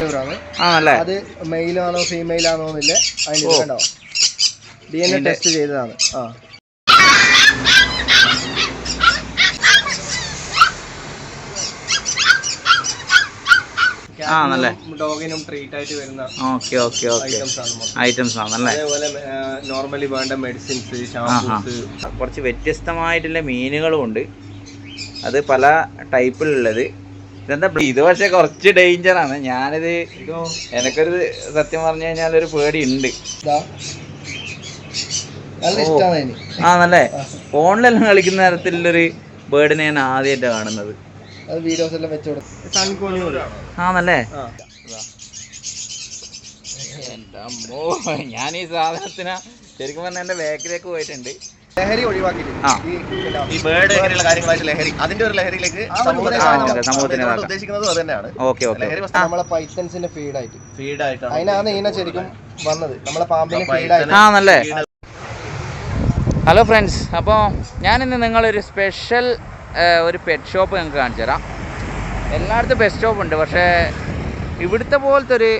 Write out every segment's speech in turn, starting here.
ആണ്. ആണല്ലേ? അത് മെയിലാണോ ഫീമെയിൽ ആണോ എന്നില്ല. അതിന് കണ്ടോ? ഡി എൻ എ ടെസ്റ്റ് ചെയ്തതാണ്. ആ. ആണല്ലേ? ഡോഗിനും ട്രീറ്റ് ആയിട്ട് വരുന്ന ഓക്കെ ഓക്കെ ഓക്കെ. ഐറ്റംസ്. ആണല്ലേ? അതേപോലെ നോർമലി വേണ്ട മെഡിസിൻസ്. കുറച്ച് വ്യത്യസ്തമായിട്ടുള്ള മീനുകളും ഉണ്ട് അത് പല ടൈപ്പിലുള്ളത് ഇതെന്താ ഇത് പക്ഷെ കുറച്ച് ഡേഞ്ചർ ആണ്. ഞാനിത് എനിക്കൊരു സത്യം പറഞ്ഞു കഴിഞ്ഞാൽ ഒരു പേടി ഉണ്ട് ആ നല്ല? ഫോണിലെല്ലാം കളിക്കുന്ന തരത്തിലുള്ളൊരു ബേർഡിനെ ഞാൻ ആദ്യമായിട്ട് കാണുന്നത്. ആണല്ലേ എന്റെ അമ്മോ ഞാൻ ഈ സാധനത്തിന് ശരിക്കും പറഞ്ഞാൽ എന്റെ ബാക്കിലേക്ക് പോയിട്ടുണ്ട്. ലഹരി ഒഴിവാക്കിയിട്ട്. ഈ ബേർഡ് കാര്യങ്ങളായിട്ട് ലഹരി അതിന്റെ ഒരു ലഹരിയിലേക്ക് സമൂഹത്തിനെ. ഉദ്ദേശിക്കുന്നത് അത് തന്നെയാണ്. ലഹരി വസ്തു നമ്മളെ പൈത്തൻസിന്റെ ഫീഡായിട്ട്. ഫീഡ് ആയിട്ടാണ് അതിനാണ് ഈന ശരിക്കും വന്നത്. നമ്മളെ പാമ്പിന് ആ, ഫീഡായിട്ട്. Hello friends. അപ്പോൾ ഞാനിന്ന് നിങ്ങളൊരു സ്പെഷ്യൽ ഒരു പെറ്റ് ഷോപ്പ് ഞങ്ങൾക്ക് കാണിച്ചു തരാം. എല്ലായിടത്തും പെറ്റ് ഷോപ്പ് ഉണ്ട്. പക്ഷേ ഇവിടുത്തെ പോലത്തെ ഒരു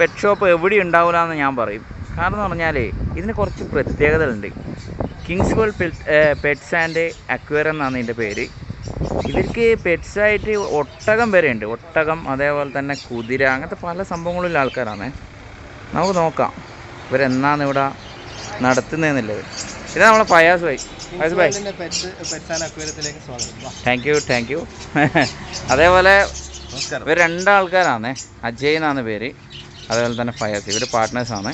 പെറ്റ് ഷോപ്പ് എവിടെ ഉണ്ടാവില്ല എന്ന് ഞാൻ പറയും. കാരണം എന്ന് പറഞ്ഞാൽ ഇതിന് കുറച്ച് പ്രത്യേകതകളുണ്ട്. Kings World Pets and Aquarium എന്നാണ് ഇതിന്റെ പേര്. ഇവർക്ക് പെറ്റ്സായിട്ട് ഒട്ടകം വരെ ഉണ്ട് ഒട്ടകം അതേപോലെ തന്നെ കുതിര അങ്ങനത്തെ പല സംഭവങ്ങളുള്ള ആൾക്കാരാണ്. നമുക്ക് നോക്കാം. ഇവരെന്നാണ് ഇവിടെ നടത്തുന്നതെന്നുള്ളത്. ഇത് നമ്മളെ Fayas bhai Fayas bhai. Thank you thank you അതേപോലെ ഇവർ രണ്ടാൾക്കാരാണ്. അജയ് എന്നാണ് പേര്. അതേപോലെ തന്നെ ഫയാസ്. ഇവർ പാർട്ട്നേഴ്സാണ്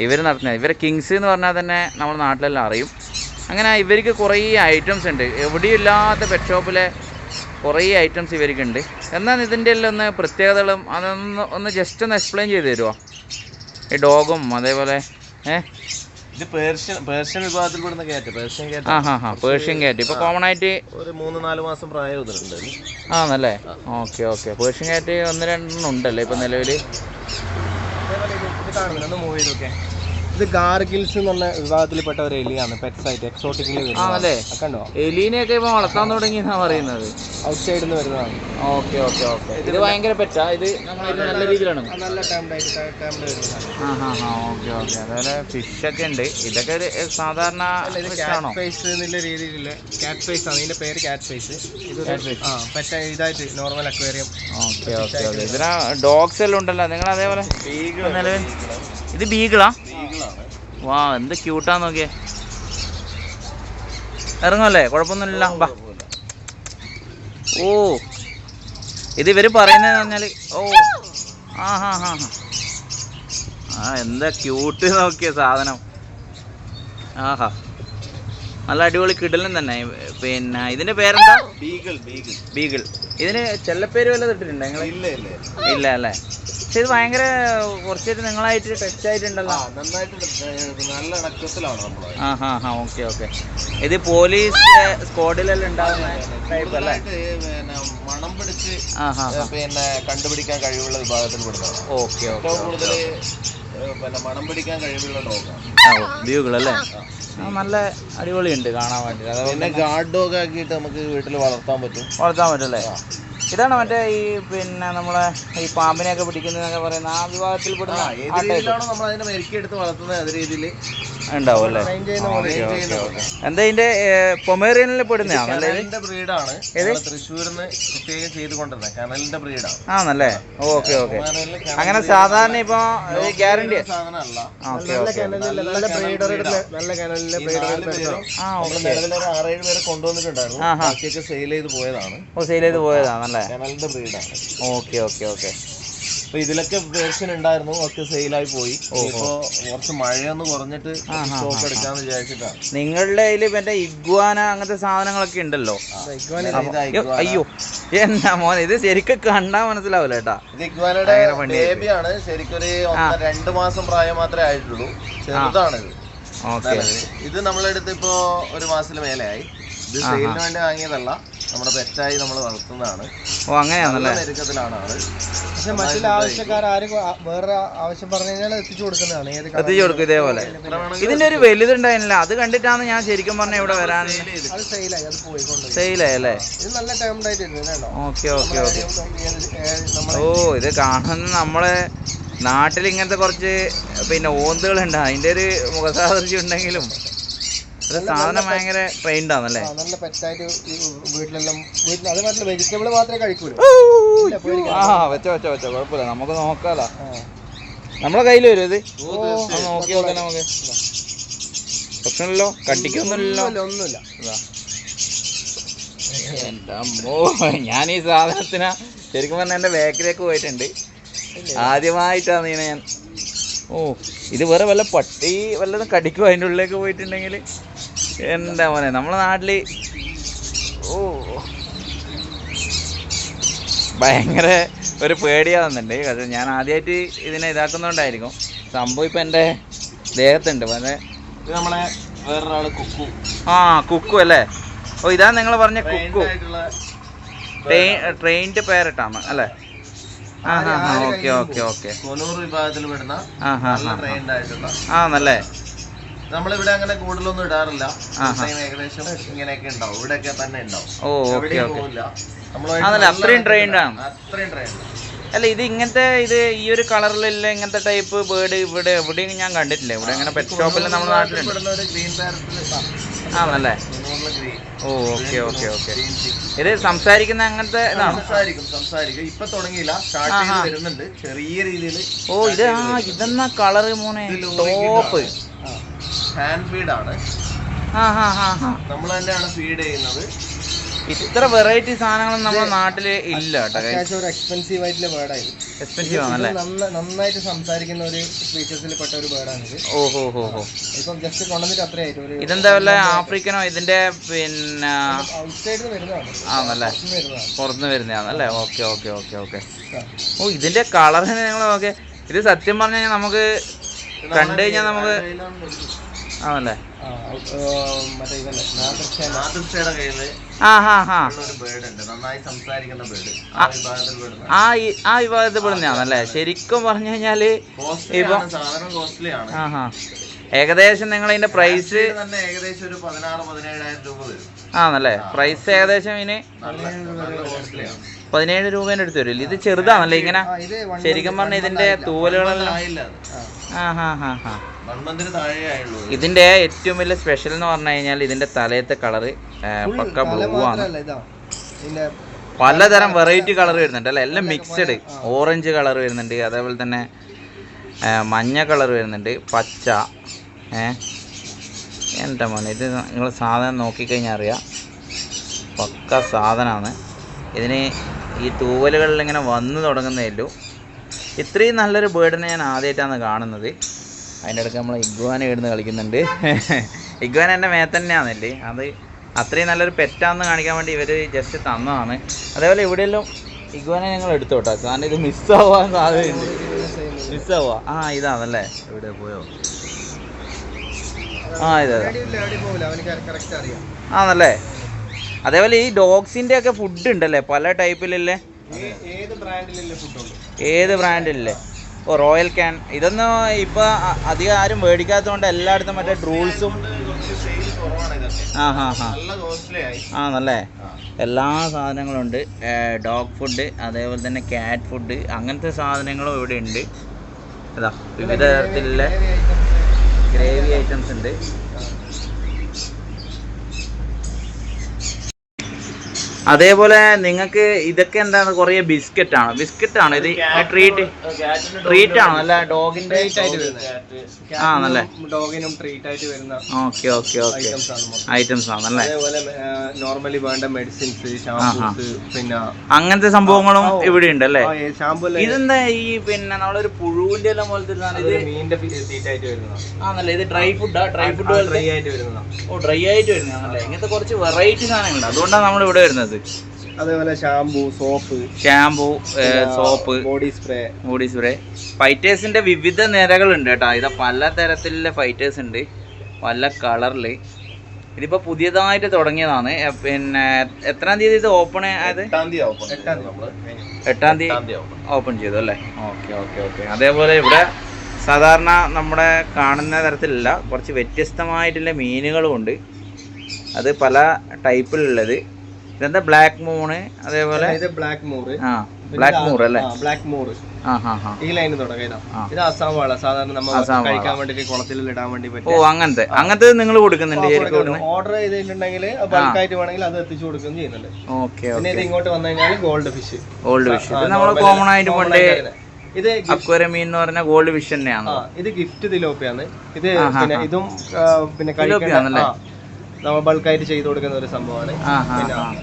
ഇവർ നടത്തുന്നത് ഇവർ കിങ്സ് എന്ന് പറഞ്ഞാൽ തന്നെ നമ്മുടെ നാട്ടിലെല്ലാം അറിയും. അങ്ങനെ ഇവർക്ക് കുറേ ഐറ്റംസ് ഉണ്ട്. എവിടെയും ഇല്ലാത്ത പെറ്റ് ഷോപ്പിലെ കുറേ ഐറ്റംസ് ഇവർക്കുണ്ട്. എന്നാൽ ഇതിന്റെ എല്ലാം ഒന്ന് പ്രത്യേകതകളും അതൊന്ന് ഒന്ന് ജസ്റ്റ് ഒന്ന് എക്സ്പ്ലെയിൻ ചെയ്ത് തരുമോ ഈ ഡോഗും അതേപോലെ ഏ? ഇത് പേർഷ്യൻ പേർഷ്യൻ വിഭാഗത്തിൽപ്പെടുന്ന ക്യാറ്റ് പേർഷ്യൻ ആ ക്യാറ്റ് ഹാ ഹാ പേർഷ്യൻ ഇപ്പോൾ കോമൺ ആയിട്ട് ഒരു മൂന്ന് നാല് മാസം പ്രായം ഇതിലുണ്ട് ആണല്ലേ? Okay okay. പേർഷ്യൻ കാറ്റ് ഒന്ന് രണ്ടെണ്ണം ഉണ്ടല്ലേ ഇപ്പൊ നിലവിൽ കാണുന്നില്ല ഒന്ന് മൂവ് ചെയ്തൊക്കെ ഇത് ഗാർഗിൽസ് എന്നുള്ള വിഭാഗത്തിൽപ്പെട്ട ഒരു എലിയാണ് പെറ്റ്സ് ആയിട്ട് എക്സോട്ടിക്കലി ആണല്ലേ? വരുന്നത് കണ്ടോ? എലീനെയൊക്കെ ഇപ്പൊ വളർത്താൻ തുടങ്ങി എന്നാ പറയുന്നത്? ഔട്ട് സൈഡിൽ നിന്ന് വരുന്നതാണ്. Okay okay okay. ഇത് ഭയങ്കര പെറ്റാ ഇത് നല്ല രീതിയിലാണ്. ആ, നല്ല ഓക്കെ ഓക്കെ. അതേപോലെ ഫിഷ് ഒക്കെ ഉണ്ട്. ഇതൊക്കെ ഒരു സാധാരണ ഫേസ് എന്നുള്ള രീതിയിലുള്ള കാറ്റ് ഫേസ് ആണ്. ഇതിന്റെ പേര് കാറ്റ് ഫേസ് ഇത് ഇതായിട്ട് നോർമൽ അക്വേറിയം ഓക്കെ ഓക്കെ ഇതിനാ ഇതിന് ഡോഗ്സ് എല്ലാം ഉണ്ടല്ലോ. നിങ്ങൾ അതേപോലെ നിലവിൽ ഇത് ബീഗിളാ? വാ എന്ത് ക്യൂട്ടാ നോക്കിയേ. ഇറങ്ങല്ലേ കുഴപ്പമൊന്നുമില്ല വാ. ഓ. ഇത് ഇവർ പറയുന്നത് ഓ. ആ ഹാ ഹാ ഹാ. ആ എന്താ ക്യൂട്ട് നോക്കിയ സാധനം. ആഹാ. നല്ല അടിപൊളി കിടലും തന്നെ. പിന്നെ ഇതിന്റെ പേരെന്താ? Beagle beagle. ബീഗിൾ. ഇതിന് ചെല്ലപ്പേര് വല്ലതും ഇട്ടിട്ടുണ്ടോ നിങ്ങൾ ഇല്ല ഇല്ല ഇല്ല. അല്ലേ? പക്ഷെ ഇത് ഭയങ്കര കുറച്ചായിട്ട് നിങ്ങളായിട്ട് ടച്ച് ആയിട്ടുണ്ടല്ലോ. നല്ല ഇണക്കത്തിലാണ് നമ്മൾ ആ ഹാ ഹാ ഓക്കെ ഓക്കെ. ഇത് പോലീസ് സ്ക്വാഡിലെല്ലാം ഉണ്ടാകുന്ന ടൈപ്പ് അല്ലേ? പിന്നെ മണം പിടിച്ച് പിന്നെ കണ്ടുപിടിക്കാൻ കഴിവുള്ള വിഭാഗത്തിൽ ഓക്കെ ഓക്കെ ഏറ്റവും കൂടുതൽ പിന്നെ മണം പിടിക്കാൻ കഴിവുള്ള ഡോഗാണ്. അല്ലേ? നല്ല അടിപൊളിയുണ്ട് കാണാൻ വേണ്ടി പിന്നെ ഗാർഡ് ഡോഗ് ആക്കിയിട്ട് നമുക്ക് വീട്ടിൽ വളർത്താൻ പറ്റും. വളർത്താൻ പറ്റല്ലേ? ഇതാണ് മറ്റേ ഈ പിന്നെ നമ്മളെ ഈ പാമ്പിനെയൊക്കെ പിടിക്കുന്നതൊക്കെ പറയുന്ന ആ ഏത് രീതിയിലാണോ നമ്മൾ അതിനെ മെരുക്കി എടുത്ത് വളർത്തുന്നത് അതേ രീതിയിൽ ഉണ്ടാവും അല്ലേ എന്താ ഇതിന്റെ പൊമേറിയനിൽ പെടുന്നതാണല്ലേ ബ്രീഡാണ്. തൃശ്ശൂരിന്ന് പ്രത്യേകം ചെയ്ത് കൊണ്ടുവരുന്നത് കനലിന്റെ ബ്രീഡാണ്. ആണല്ലേ? Okay okay. അങ്ങനെ സാധാരണ ഇപ്പൊ ഗ്യാരണ്ടി. ആറേഴ് പേരെ കൊണ്ടുവന്നിട്ടുണ്ടായിരുന്നു. ബാക്കിയൊക്കെ സെയിൽ ചെയ്ത് പോയതാണ്. ഓ സെയിൽ ചെയ്ത് പോയതാണല്ലേ കനലിന്റെ ബ്രീഡാണ്. Okay okay okay. അപ്പൊ ഇതിലൊക്കെ വേർഷൻ ഉണ്ടായിരുന്നു ഒക്കെ സെയിലായി പോയി. ഇപ്പോ കുറച്ച് മഴയൊന്ന് കുറഞ്ഞിട്ട് സ്റ്റോക്ക് എടുക്കാന്ന് വിചാരിച്ചിട്ടാണ് നിങ്ങളുടെ കയ്യിൽ മറ്റേ ഇഗ്വാന അങ്ങനത്തെ സാധനങ്ങളൊക്കെ ഉണ്ടല്ലോ? അയ്യോ, ഇഗ്വാന. അയ്യോ എന്നാ മോനെ ഇത് ശരിക്കും കണ്ടാ മനസ്സിലാവില്ല കേട്ടാ. ഇത് ഇഗ്വാനയുടെ. ബേബിയാണ് ശരിക്കൊരു രണ്ടു രണ്ട് മാസം പ്രായം മാത്രമേ ആയിട്ടുള്ളൂ. ചെറുതാണ് ഇത് ഓക്കെ. ഇത്. നമ്മളെടുത്ത് ഇപ്പോ ഒരു മാസത്തിന് മേലെയായി. ഇത് സെയിലിന് വേണ്ടി വാങ്ങിയതല്ല. നമ്മുടെ പെറ്റായി നമ്മൾ വളർത്തുന്നതാണ്. ഓ അങ്ങനെയാണല്ലേ? ഞെരുക്കത്തിലാണ് ആൾ. പക്ഷെ മറ്റുള്ള ആവശ്യക്കാർ ആരും വേറെ ആവശ്യം പറഞ്ഞു കഴിഞ്ഞാൽ എത്തിച്ചു കൊടുക്കുന്നതാണ്. ഏത് എത്തിച്ചു കൊടുക്കും ഇതേപോലെ. ഇതിന്റെ ഒരു വലുതുണ്ടായിരുന്നില്ല. അത് കണ്ടിട്ടാണ് ഞാൻ ശരിക്കും പറഞ്ഞ ഇവിടെ വരാൻ. അത് സെയിലായി അത് പോയിക്കൊണ്ട് സെയിലായി അല്ലേ? ഇത് നല്ല ആയിട്ട് ഇരുന്നു ഓക്കെ ഓക്കെ ഓക്കെ നമ്മളെ ഓ ഇത് കാണുന്ന നമ്മളെ നാട്ടിൽ ഇങ്ങനത്തെ കുറച്ച് പിന്നെ ഓന്തുകളുണ്ട്. അതിന്റെ ഒരു മുഖസാദൃശ്യം ഉണ്ടെങ്കിലും. സാധനം ഭയങ്കര ട്രെയിൻഡ് ആണല്ലേ? നല്ല പെറ്റായിട്ട് വീട്ടിലെല്ലാം വീട്ടിൽ അത് മാത്രമല്ല വെജിറ്റബിൾ മാത്രമേ കഴിക്കൂലൂ? ആ വെച്ചോ വെച്ചോ വെച്ചോ കുഴപ്പമില്ല. നമുക്ക് നോക്കാലോ. നമ്മളെ കയ്യിൽ വരും ഇത്. നോക്കി നോക്കാം നമുക്ക്. പ്രശ്നമില്ലല്ലോ. കട്ടിക്കൊന്നുമില്ലല്ലോ ഒന്നുമില്ല. എന്റെ അമ്മോ ഞാൻ ഈ സാധനത്തിന് ശരിക്കും പറഞ്ഞാൽ എന്റെ ബാക്കിലേക്ക് പോയിട്ടുണ്ട്. ആദ്യമായിട്ടാണ് ഇതിനെ ഞാൻ. ഓ ഇത് വേറെ വല്ല പട്ടി വല്ലതും കടിക്കും? അതിന്റെ ഉള്ളിലേക്ക് പോയിട്ടുണ്ടെങ്കിൽ എന്താ മോനെ നമ്മളെ നാട്ടിൽ ഓ. ഭയങ്കര ഒരു പേടിയാവുന്നുണ്ട്. കാരണം ഞാൻ ആദ്യമായിട്ട് ഇതിനെ ഇതാക്കുന്നതുകൊണ്ടായിരിക്കും സംഭവം ഇപ്പം എന്റെ ദേഹത്തുണ്ട്. മോനെ ഇത് നമ്മളെ വേറൊരാൾ കുക്കു. ആ കുക്കു അല്ലേ? ഓ ഇതാ നിങ്ങൾ പറഞ്ഞ കുക്കു. ട്രെയിൻ ട്രെയിൻഡ് പേരട്ടാണ് അല്ലേ? ആ ഹാ ഹാ ഓക്കെ ഓക്കെ ഓക്കെ. ആ വിഭാഗത്തിൽ പെടുന്ന ആ നമ്മളിവിടെ അങ്ങനെ കൂടുതലൊന്നും ഇടാറില്ല. ഏകദേശം ഇങ്ങനെയൊക്കെ ഉണ്ടാവും. ഇവിടെയൊക്കെ തന്നെ ഉണ്ടാവും. ഓ ഓക്കെ അതല്ല, അത്രയും ട്രെയിൻഡ് ആണ്. അത്രയും ട്രെയിൻഡ് അല്ല ഇത് ഇങ്ങനത്തെ ഇത് ഈ ഒരു കളറിലുള്ള ഇങ്ങനത്തെ ടൈപ്പ് ബേർഡ് ഇവിടെ എവിടെയും ഞാൻ കണ്ടിട്ടില്ല. ഇവിടെ ഇങ്ങനെ പെറ്റ് ഷോപ്പിൽ നമ്മുടെ നാട്ടിലുണ്ട്. ആണല്ലേ? ഓ ഓക്കെ ഓക്കെ ഓക്കെ. ഇത് സംസാരിക്കുന്ന അങ്ങനത്തെ സംസാരിക്കും സംസാരിക്കും. ഇപ്പൊ തുടങ്ങിയില്ല. സ്റ്റാർട്ട് വരുന്നുണ്ട്. ചെറിയ രീതിയിൽ ഓ ഇത് ആ ഇതെന്നാ കളറ് മോനെ? ടോപ്പ് ഹാൻഡ് ഫീഡ് ആണ്. നമ്മൾ തന്നെയാണ് ഫീഡ് ചെയ്യുന്നത്. ഇത്ര വെറൈറ്റി സാധനങ്ങളും നമ്മുടെ നാട്ടിൽ ഇല്ല ഒരു എക്സ്പെൻസീവ് ആയിട്ടുള്ള ബേർഡായി എക്സ്പെൻസീവ് ആണല്ലേ? നന്നായിട്ട് സംസാരിക്കുന്ന ഒരു സ്പീഷ്യസിൽ പെട്ട ഒരു ബേർഡാണിത് ഓഹോ ഹോ ഹോ ഇപ്പം ജസ്റ്റ് കൊണ്ടുവന്നിട്ട് അത്രയായിട്ട് ഒരു ഇതെന്താ വല്ല ആഫ്രിക്കനോ ഇതിന്റെ പിന്നെ ഔട്ട് സൈഡിൽ വരുന്നതാണ്. ആണല്ലേ? പുറത്തുനിന്ന് വരുന്നതാണല്ലേ? Okay okay okay okay. ഓ ഇതിന്റെ കളർ നിങ്ങൾ ഓക്കെ ഇത് സത്യം പറഞ്ഞു കഴിഞ്ഞാൽ നമുക്ക് കണ്ടു കഴിഞ്ഞാൽ നമുക്ക് ആണല്ലേ? ആ, വിഭാഗത്തിൽ പെടുന്നതാണല്ലേ? ശരിക്കും പറഞ്ഞു കഴിഞ്ഞാൽ ഇപ്പൊ ഏകദേശം നിങ്ങൾ ഇതിന്റെ പ്രൈസ് ആണല്ലേ? പ്രൈസ് ഏകദേശം ഇതിന് ആണ്. പതിനേഴ് രൂപേന്റെ അടുത്ത് വരും. ഇത് ചെറുതാണല്ലേ ഇങ്ങനെ? ആ, ശരിക്കും പറഞ്ഞ ഇതിന്റെ. തൂവലുകളെല്ലാം ഇതിന്റെ ഏറ്റവും വലിയ സ്പെഷ്യൽ എന്ന് പറഞ്ഞു കഴിഞ്ഞാൽ ഇതിന്റെ തലയത്തെ കളറ് പക്ക ബ്ലൂ ആണ്. പലതരം വെറൈറ്റി കളർ വരുന്നുണ്ട് അല്ലേ? എല്ലാം മിക്സഡ് ഓറഞ്ച് കളർ വരുന്നുണ്ട് അതേപോലെ തന്നെ മഞ്ഞ കളർ വരുന്നുണ്ട് പച്ച ഏ. എന്റെ മോനെ ഇത് നിങ്ങൾ സാധനം നോക്കിക്കഴിഞ്ഞാൽ അറിയാം. പക്ക സാധനമാണ് ഇതിന് ഈ തൂവലുകളിൽ ഇങ്ങനെ വന്നു തുടങ്ങുന്നേ ഉള്ളൂ. ഇത്രയും നല്ലൊരു ബേർഡിനെ ഞാൻ ആദ്യമായിട്ടാണ് കാണുന്നത്. അതിന്റെ ഇടയ്ക്ക് നമ്മൾ ഇഗ്വാന ഇടുന്ന് കളിക്കുന്നുണ്ട്. ഇഗ്വാന എന്റെ മേത്തന്നെയാണല്ലേ അത് അത്രയും നല്ലൊരു പെറ്റാന്ന് കാണിക്കാൻ വേണ്ടി ഇവർ ജസ്റ്റ് തന്നതാണ്. അതേപോലെ ഇവിടെയെല്ലാം ഇഗ്വാനെ ഞങ്ങൾ എടുത്തു കേട്ടോ കാരണം ഇത് മിസ്സാവാൻ സാധ്യതയുണ്ട്. മിസ്സാവുക ആ ഇതാണല്ലേ ഇവിടെ പോയോ? ആ ഇതാ ആണല്ലേ? അതേപോലെ ഈ ഡോഗ്സിന്റെ ഒക്കെ ഫുഡ് ഉണ്ടല്ലേ? പല ടൈപ്പിലല്ലേ ഏത് ഫുഡ് ഫുഡുണ്ട് ഏത് ബ്രാൻഡില്ലേ ഓ റോയൽ ക്യാൻ ഇതൊന്നും ഇപ്പൊ അ- അധികം ആരും മേടിക്കാത്തതുകൊണ്ട് എല്ലായിടത്തും മറ്റേ ഡ്രൂൾസും ആ ഹാ ഹാ നല്ല? എല്ലാ സാധനങ്ങളും ഉണ്ട് ഡോഗ് ഫുഡ് അതേപോലെ തന്നെ ക്യാറ്റ് ഫുഡ് അങ്ങനത്തെ സാധനങ്ങളും ഇവിടെ ഉണ്ട്. ഇതാ വിവിധ തരത്തിലുള്ള ഗ്രേവി ഐറ്റംസ് ഉണ്ട്. അതേപോലെ നിങ്ങൾക്ക് ഇതൊക്കെ എന്താണ് കുറേ ബിസ്ക്കറ്റ് ആണ് ബിസ്ക്കറ്റ് ആണ് ഇത് ട്രീറ്റ് ട്രീറ്റ് ആണ് അല്ല ഡോഗിന്റെ ആ നല്ല ഡോഗിനും ട്രീറ്റ് ആയിട്ട് വരുന്ന ഓക്കെ ഓക്കെ ഓക്കെ. ഐറ്റംസ് ആണ് അല്ലേ? നോർമലി വേണ്ട മെഡിസിൻസ് ഷാംപൂസ് പിന്നെ അങ്ങനത്തെ സംഭവങ്ങളും ഇവിടെ ഉണ്ട് അല്ലേ? ഇതെന്താ ഈ പിന്നെ നമ്മളൊരു പുഴുവിന്റെ എല്ലാം പോലത്തെ മീനിന്റെ തീറ്റ ആയിട്ട് ആണല്ലേ ഇത് ഡ്രൈ ഫുഡാ ഡ്രൈ ഫുഡ് ഡ്രൈ ആയിട്ട് വരുന്നതാണ്. ഓ ഡ്രൈ ആയിട്ട് വരുന്നതാണല്ലേ? ഇങ്ങനത്തെ കുറച്ച് വെറൈറ്റി സാധനങ്ങളുണ്ട്. അതുകൊണ്ടാണ് നമ്മൾ ഇവിടെ വരുന്നത്. അതേപോലെ shampoo soap shampoo soap body spray body spray ഫൈറ്റേഴ്സിന്റെ വിവിധ നിരകളുണ്ട് കേട്ടോ. ഇത് പല തരത്തിലുള്ള ഫൈറ്റേഴ്സ് ഉണ്ട്. പല കളറിൽ ഇതിപ്പോ പുതിയതായിട്ട് തുടങ്ങിയതാണ്. പിന്നെ എത്രാം തീയതി ഇത് ഓപ്പൺ ആയത് എട്ടാം തീയതി. ഓപ്പൺ ചെയ്തു അല്ലേ? Okay okay okay. അതേപോലെ ഇവിടെ സാധാരണ നമ്മുടെ കാണുന്ന തരത്തിലല്ല കുറച്ച് വ്യത്യസ്തമായിട്ടുള്ള മീനുകളും ഉണ്ട്. അത് പല ടൈപ്പിലുള്ളത് ഇതെന്താ ബ്ലാക്ക് മൂണ് അതേപോലെ? ഇത് ബ്ലാക്ക് മൂർ ആ ബ്ലാക്ക് മൂർ അല്ലേ ബ്ലാക്ക് മൂറ് ഈ ലൈന് തുടങ്ങാം ഇത് അസാം വാള സാധാരണ നമ്മൾ. കഴിക്കാൻ വേണ്ടി കുളത്തിൽ ഇടാൻ വേണ്ടി ഓ അങ്ങനത്തെ. അങ്ങനത്തെ നിങ്ങൾ കൊടുക്കുന്നുണ്ട് ഓർഡർ ചെയ്തിട്ടുണ്ടെങ്കിൽ ബൾക്കായിട്ട് വേണമെങ്കിൽ അത് എത്തിച്ചു കൊടുക്കുകയും ചെയ്യുന്നുണ്ട്. ഓക്കെ പിന്നെ ഇത് ഇങ്ങോട്ട് വന്നു കഴിഞ്ഞാൽ ഗോൾഡ് ഫിഷ് ഗോൾഡ് ഫിഷ് ഇത് നമ്മൾ കോമൺ ആയിട്ട് കൊണ്ട് ഇത് മീൻ എന്ന് പറഞ്ഞ ഗോൾഡ് ഫിഷ് തന്നെയാണ്? ഇത് ഗിഫ്റ്റ് തിലോപ്പിയാണ്. ഇത് പിന്നെ ഇതും പിന്നെ തിലോപ്പിയാണല്ലേ? നമ്മൾ ബൾക്കായിട്ട് ചെയ്ത് കൊടുക്കുന്ന ഒരു സംഭവമാണ്.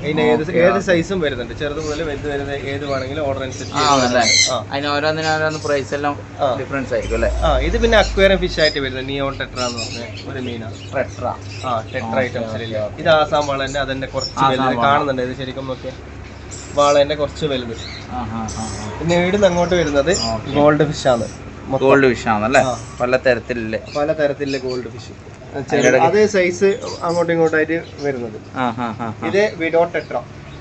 പിന്നെ ഏത് ഏത് സൈസും വരുന്നുണ്ട്. ചെറുത് മുതൽ വലുത് വരുന്നത് ഏത് വേണമെങ്കിലും ഓർഡർ അനുസരിച്ച് പ്രൈസ് എല്ലാം ഡിഫറൻസ് ആയിരിക്കും അല്ലേ? ആ ഇത് പിന്നെ അക്വേറിയം ഫിഷ് ആയിട്ട് വരുന്നത്. നിയോൺ ടെട്ര എന്ന് പറഞ്ഞ ഒരു മീനാണ് ടെട്ര ആ ടെട്ര ഐറ്റംസിലില്ല ഇത് ആസാം വളന്റെ അതിന്റെ കുറച്ച് വലുത് കാണുന്നുണ്ട്. ഇത് ശരിക്കും നോക്കിയാൽ വാളന്റെ കുറച്ച് വലുത്. പിന്നെ ഇവിടുന്ന് അങ്ങോട്ട് വരുന്നത് ഗോൾഡ് ഫിഷ് ആണ്. ഗോൾഡ് ഫിഷ് ആണല്ലേ. പല തരത്തിലുള്ള പല തരത്തിലുള്ള ഗോൾഡ് ഫിഷ് അതേ സൈസ് അങ്ങോട്ടും ഇങ്ങോട്ടായിട്ട് വരുന്നത്. ഇത് വിഡോ ടെട്ര.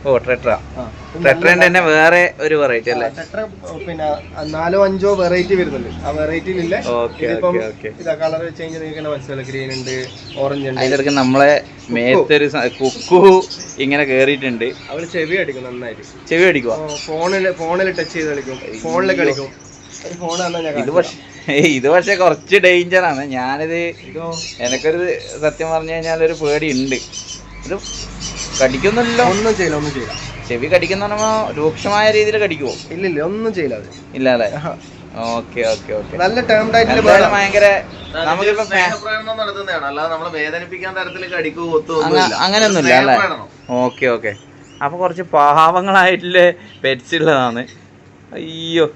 ഓ ട്രെട്ര ട്രെട്രേന്റെ തന്നെ വേറെ ഒരു വെറൈറ്റി അല്ലേ? ടെട്ര പിന്നെ നാലോ അഞ്ചോ വെറൈറ്റി വരുന്നുണ്ട്. ആ വെറൈറ്റിയിലില്ല ഇതാ കളർ ചേഞ്ച് നിങ്ങൾക്ക് മനസ്സിലായി ഗ്രീൻ ഉണ്ട് ഓറഞ്ച് ഉണ്ട്. അതിന്റെ ഇടയ്ക്ക് നമ്മളെ മേത്തൊരു കുക്കു ഇങ്ങനെ കേറിയിട്ടുണ്ട്. അവൾ ചെവി അടിക്കും നന്നായിട്ട്. ചെവി അടിക്കുക ഫോണിൽ ഫോണിൽ ടച്ച് ചെയ്ത് കളിക്കും. ഫോണിൽ കളിക്കും. തന്നെ ഞാൻ ഇത് പക്ഷേ ഇത് പക്ഷെ കുറച്ച് ഡേഞ്ചർ ആണ്. ഞാനിത് ഇതോ എനിക്കൊരു സത്യം പറഞ്ഞു കഴിഞ്ഞാൽ ഒരു പേടി ഉണ്ട് ഇത് കടിക്കൊന്നുമില്ലല്ലോ. ഒന്നും ചെയ്യില്ല ഒന്നും ചെയ്യില്ല. ചെവി കടിക്കുന്ന പറയുമ്പോ രൂക്ഷമായ രീതിയിൽ കടിക്കുവോ? ഇല്ല ഇല്ല ഒന്നും ചെയ്യില്ല അത്. ഇല്ല അല്ലേ. Okay okay okay. നല്ല ടേം ആയിട്ട് ഭയങ്കര നമുക്കിപ്പോ ഫാ- സ്നേഹപ്രകടനം നടത്തുന്നതാണ്. അല്ലാതെ നമ്മളെ വേദനിപ്പിക്കാൻ തരത്തിൽ കടിക്കോ അങ്ങനെയൊന്നുമില്ല അല്ലേ. Okay okay. അപ്പൊ കുറച്ച് പാവങ്ങളായിട്ടുള്ള പെറ്റ്സ് ഉള്ളതാണ്. അയ്യോ.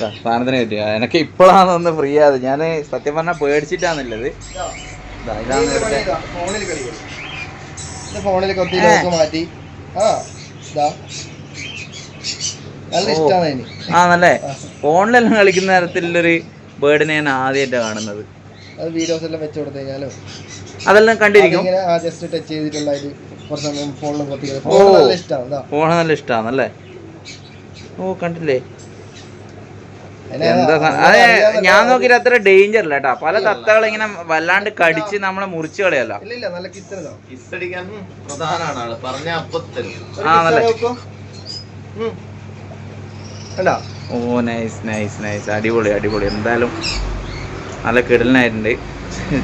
ദാ, പറ്റിയ എനിക്ക് ഇപ്പോഴാണ് ഒന്ന് ഫ്രീ ആയത് ഞാൻ സത്യം പറഞ്ഞാൽ പേടിച്ചിട്ടാന്നുള്ളത് ഫോണിൽ കൊത്തി മാറ്റി. ആ ഇതാ. നല്ല ഓ. ഇഷ്ടമാണ് അതിന്. ആ നല്ലേ? ഫോണിലെല്ലാം കളിക്കുന്ന തരത്തിലുള്ളൊരു ബേർഡിനെ ഞാൻ ആദ്യമായിട്ടാണ് കാണുന്നത്. വീഡിയോസ് എല്ലാം വെച്ച് കൊടുത്തു കഴിഞ്ഞാലും അതെല്ലാം കണ്ടിരിക്കും. ജസ്റ്റ് ടച്ച് കുറച്ച് സമയം ഫോണിലും. ഫോൺ നല്ല ഇഷ്ടമാണ് ഇഷ്ടമാണല്ലേ ഓ കണ്ടില്ലേ? എന്താ അതെ ഞാൻ നോക്കിയിട്ട് അത്ര ഡേഞ്ചർ അല്ല കേട്ടാ. പല തത്തകൾ ഇങ്ങനെ വല്ലാണ്ട് കടിച്ച് നമ്മളെ മുറിച്ച് കളയല്ല. ഇല്ല ഇല്ല നല്ല കിച്ചണതാ കിസ് അടിക്കാൻ പ്രധാനമാണ് ആൾ. പറഞ്ഞ അപ്പത്തിൽ. ആ, നല്ലേ. കണ്ടാ ഓ നൈസ് നൈസ് നൈസ് അടിപൊളി അടിപൊളി. എന്തായാലും നല്ല കിടലിനായിട്ടുണ്ട്.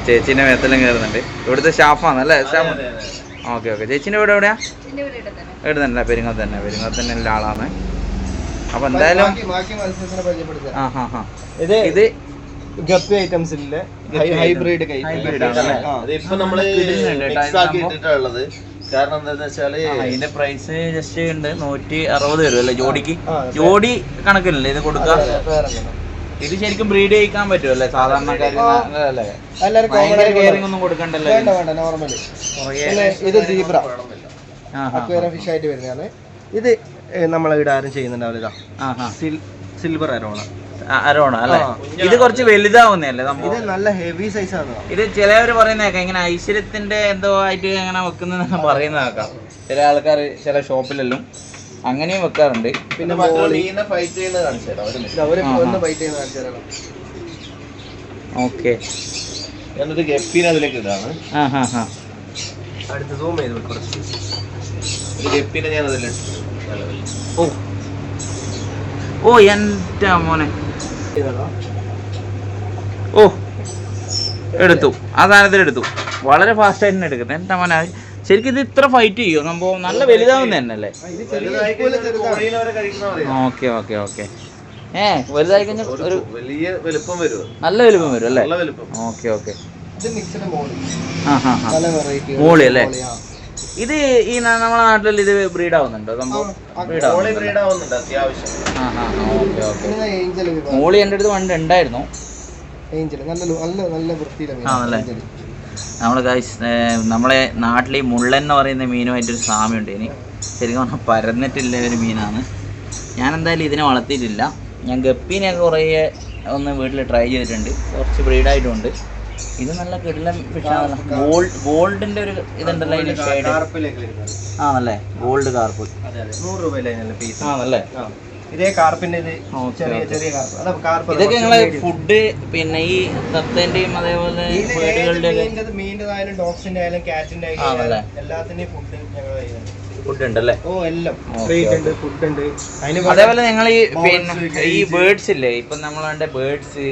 ചേച്ചീന്റെ മേത്തെല്ലാം കേറുന്നുണ്ട്. ഇവിടുത്തെ സ്റ്റാഫാണ് അല്ലേ? Staff okay okay. ചേച്ചീന്റെ വീട് എവിടെയാ? ഇവിടെ തന്നെ. പെരിങ്ങോത്ത് തന്നെ പെരിങ്ങോത്ത് തന്നെ ഉള്ള ആളാണ്. അപ്പൊ എന്തായാലും ഇത് ഗപ്പി ഐറ്റംസിലെ ഹൈബ്രിഡ് ഇപ്പൊ നമ്മൾ. ഇട്ടിട്ടുള്ളത് കാരണം എന്താന്ന് വെച്ചാൽ ഇതിന്റെ പ്രൈസ് ജസ്റ്റ് ഉണ്ട് നൂറ്റി അറുപത് വരും അല്ലേ? ജോഡിക്ക്? ജോഡി കണക്കിലല്ലേ ഇത് കൊടുക്കുക ഇത് ശരിക്കും ബ്രീഡ് ചെയ്യിക്കാൻ പറ്റുമല്ലേ സാധാരണക്കാര് ഭയങ്കര കെയറിംഗ് ഒന്നും കൊടുക്കണ്ടല്ലോ വേണ്ട വേണ്ട നോർമലി പിന്നെ ഇത് ഫിഷ് ആയിട്ട് വരുന്നതാണ്. ഇത് നമ്മളെ ഇവിടെ ആരും ചെയ്യുന്നുണ്ടാവില്ല. Silver arowana. അരോണ അല്ലേ? ഇത് കുറച്ച് വലുതാവുന്നല്ലേ ഇത് നല്ല ഹെവി സൈസ് ആണ്. ഇത് ചിലവര് പറയുന്നേക്കാം ഇങ്ങനെ ഐശ്വര്യത്തിന്റെ എന്തോ ആയിട്ട് അങ്ങനെ വെക്കുന്നതെന്ന് പറയുന്നതാക്കാം. ചില ആൾക്കാർ ചില ഷോപ്പിലെല്ലാം അങ്ങനെയും വെക്കാറുണ്ട്. പിന്നെ ഓക്കെ. ഞാനൊരു ഗപ്പിനെ അതിലേക്ക് ഇടാണ്. ആ ഹാ ഹാ അടുത്ത് സൂം ചെയ്ത് ഗപ്പീനെ ഞാൻ അതിലിട്ടു. ഓ. ഓ എന്റെ മോനെ. ഓ എടുത്തു. ആ സാധനത്തിൽ എടുത്തു. വളരെ ഫാസ്റ്റ് ആയിട്ട് തന്നെ എടുക്കുന്നത്. എന്റെ മോനെ ശരിക്കും ഇത് ഇത്ര ഫൈറ്റ് ചെയ്യോ? സംഭവം നല്ല വലുതാവുന്ന തന്നെ അല്ലേ ഓക്കെ ഓക്കെ ഓക്കെ. ഏ വലുതായി കഴിഞ്ഞാൽ ഒരു വലിയ വലുപ്പം വരും നല്ല വലുപ്പം വരും അല്ലേ? നല്ല വലുപ്പം. Okay okay. മോളി അല്ലേ? ഇത് ഈ നമ്മളെ നമ്മുടെ നാട്ടിൽ ഇത് ബ്രീഡ് ആവുന്നുണ്ടോ? സംഭവം ബ്രീഡ് ആവുന്നുണ്ട്? അത്യാവശ്യം. മോളി എന്റെ അടുത്ത് പണ്ട് ഉണ്ടായിരുന്നു. നമ്മൾ ഗൈസ് നമ്മളെ നാട്ടിൽ ഈ മുള്ളൻ എന്ന് പറയുന്ന മീനുമായിട്ടൊരു സാമ്യമുണ്ട്. ഇനി ശരിക്കും പറഞ്ഞാൽ പരന്നിട്ടില്ല ഒരു മീനാണ്. ഞാൻ എന്തായാലും ഇതിനെ വളർത്തിയിട്ടില്ല. ഞാൻ ഗപ്പീനെ കുറേ ഒന്ന് വീട്ടിൽ ട്രൈ ചെയ്തിട്ടുണ്ട്. കുറച്ച് ബ്രീഡായിട്ടുമുണ്ട് ഇത് നല്ല കിടിലം ഫിഷാണല്ലോ ഗോൾഡ് ഗോൾഡിന്റെ ഒരു ഇതുണ്ടല്ലോ അതിന് ഷെയ്ഡ് ആണല്ലേ? Gold carp. നൂറ് രൂപയിലെ പീസ് ആണല്ലേ? ഇതേ കാർപ്പിന്റെ ഇത് ചെറിയ ചെറിയ കാർപ്പ്. കാർപ്പ് ഇതൊക്കെ നിങ്ങൾ ഫുഡ് പിന്നെ ഈ തത്തേന്റെയും അതേപോലെ മീനിന്റെ ആയാലും ഡോഗ്സിന്റെ ആയാലും കാറ്റിന്റെ ആയാലും എല്ലാത്തിന്റെയും ഫുഡ് ഞങ്ങൾ കയ്യിലുണ്ട് ഉണ്ട് അല്ലേ ഓ എല്ലാം ഉണ്ട് ഫുഡ് ഉണ്ട് അതേപോലെ നിങ്ങൾ ഈ പിന്നെ ഈ ബേർഡ്സ് ഇല്ലേ? ഇപ്പൊ നമ്മളെ ബേർഡ്സ്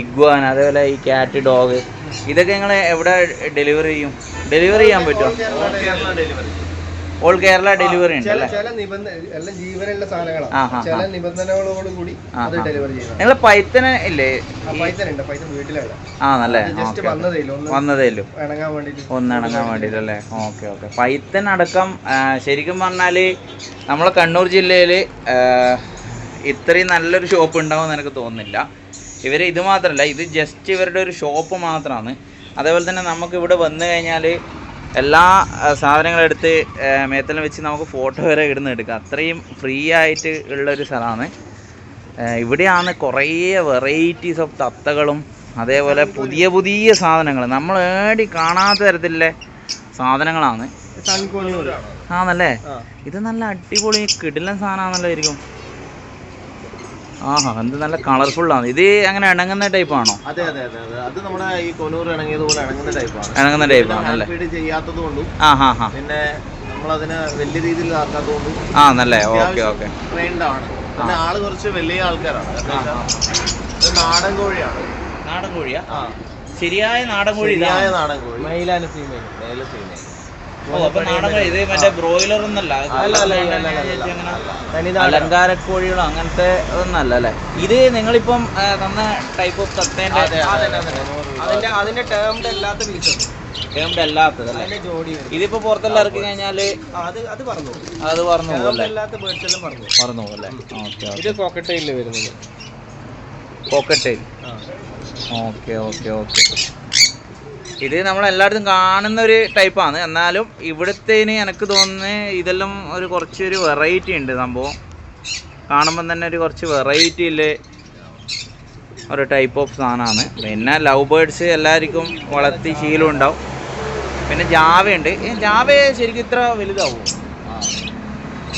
ഇഗ്വാൻ അതേപോലെ ഈ കാറ്റ് ഡോഗ് ഇതൊക്കെ നിങ്ങൾ എവിടെ ഡെലിവറി ചെയ്യും? ഡെലിവറി ചെയ്യാൻ പറ്റുമോ ഓൾ കേരള ഡെലിവറി ഉണ്ട് അല്ലേ? ചില നിബന്ധന എല്ലാം ജീവനുള്ള സാധനങ്ങളാണ് ചില നിബന്ധനകളോട് കൂടി അത് ഡെലിവറി ചെയ്യുന്നത്. നിങ്ങൾ പൈത്തന ഇല്ലേ? ആ ഉണ്ട് പൈത്തൻ വീട്ടിലല്ല ആണല്ലേ? ജസ്റ്റ് വന്നതേ ഒന്ന് വന്നതേലും ഇണങ്ങാൻ വേണ്ടിട്ട്. ഒന്നിണങ്ങാൻ വേണ്ടിയിട്ടല്ലേ ഓക്കെ ഓക്കെ. പൈത്തൻ അടക്കം ശരിക്കും പറഞ്ഞാൽ നമ്മളെ കണ്ണൂർ ജില്ലയിൽ ഇത്രയും നല്ലൊരു ഷോപ്പ് ഉണ്ടാവും എനിക്ക് തോന്നുന്നില്ല. ഇവർ ഇത് മാത്രമല്ല ഇത് ജസ്റ്റ് ഇവരുടെ ഒരു ഷോപ്പ് മാത്രമാണ് അതേപോലെ തന്നെ നമുക്ക് ഇവിടെ വന്നു കഴിഞ്ഞാൽ എല്ലാ സാധനങ്ങളും എടുത്ത് മേത്തലം വെച്ച് നമുക്ക് ഫോട്ടോ വരെ ഇടുന്ന് എടുക്കാം. അത്രയും ഫ്രീ ആയിട്ട് ഉള്ളൊരു സ്ഥലമാണ്. ഇവിടെയാണ് കുറേ വെറൈറ്റീസ് ഓഫ് തത്തകളും അതേപോലെ പുതിയ പുതിയ സാധനങ്ങൾ. നമ്മൾ ഏടി കാണാത്ത തരത്തിലുള്ള സാധനങ്ങളാണ്. ആണല്ലേ? ഇത് നല്ല അടിപൊളി കിടിലൻ സാധനമാണല്ലോ ആയിരിക്കും ആഹാ എന്ത് നല്ല ആണ്. ഇത് അങ്ങനെ ഇണങ്ങുന്ന ടൈപ്പ് ആണോ? അതെ അതെ അതെ അതെ. നമ്മുടെ ഈ കൊനൂർ ഇണങ്ങിയതുപോലെ ഇണങ്ങുന്ന ടൈപ്പാണ് ഇണങ്ങുന്ന ടൈപ്പ് ആണല്ലേ? ഫീഡ് ചെയ്യാത്തത് കൊണ്ടും ആ ഹാ ഹാ. പിന്നെ നമ്മളതിനെ വലിയ രീതിയിൽ ആക്കാത്തത് കൊണ്ടും ആ നല്ലേ. Okay okay. ട്രെയിൻഡ് ആണ്. പിന്നെ ആൾ കുറച്ച് വലിയ ആൾക്കാരാണ്. ഇത് നാടൻ കോഴിയാണ്. നാടൻ കോഴിയാ? ആ. ശരിയായ നാടൻ കോഴി ശരിയായ നാടൻ കോഴി. മെയിലാണ് ഫീമെയിൽ മേലെ female. അലങ്കാര കോഴികളോ അങ്ങനത്തെ ഒന്നല്ല അല്ലേ? ഇത് നിങ്ങളിപ്പം തന്ന ടൈപ്പ് ഓഫ് തത്തേന്റെ അതെ, അതെ, അതെ, അതെ. അതിന്റെ അതിന്റെ അല്ലാത്ത അല്ലാത്തത് അല്ലേ? ഇതിപ്പോ പുറത്തെല്ലാം ഇറക്കി കഴിഞ്ഞാൽ അത് അത് പറഞ്ഞു അത് പറഞ്ഞു പറഞ്ഞു അല്ലേ? ഓക്കെ ഇത് കോക്കട്ടയിൽ വരുന്നത്. Pocket okay okay okay. ഇത് നമ്മൾ എല്ലായിടത്തും കാണുന്ന ഒരു ടൈപ്പാണ്. എന്നാലും ഇവിടുത്തേന് എനിക്ക് തോന്നുന്നത് ഇതെല്ലാം ഒരു കുറച്ചൊരു വെറൈറ്റി ഉണ്ട് സംഭവം. കാണുമ്പം തന്നെ ഒരു കുറച്ച് വെറൈറ്റി ഉള്ള ഒരു ടൈപ്പ് ഓഫ് സാധനമാണ് പിന്നെ ലവ് ബേർഡ്സ് എല്ലാവർക്കും വളർത്തി ശീലം ഉണ്ടാവും. പിന്നെ ജാവയുണ്ട്. ജാവ ശരിക്കും ഇത്ര വലുതാവും?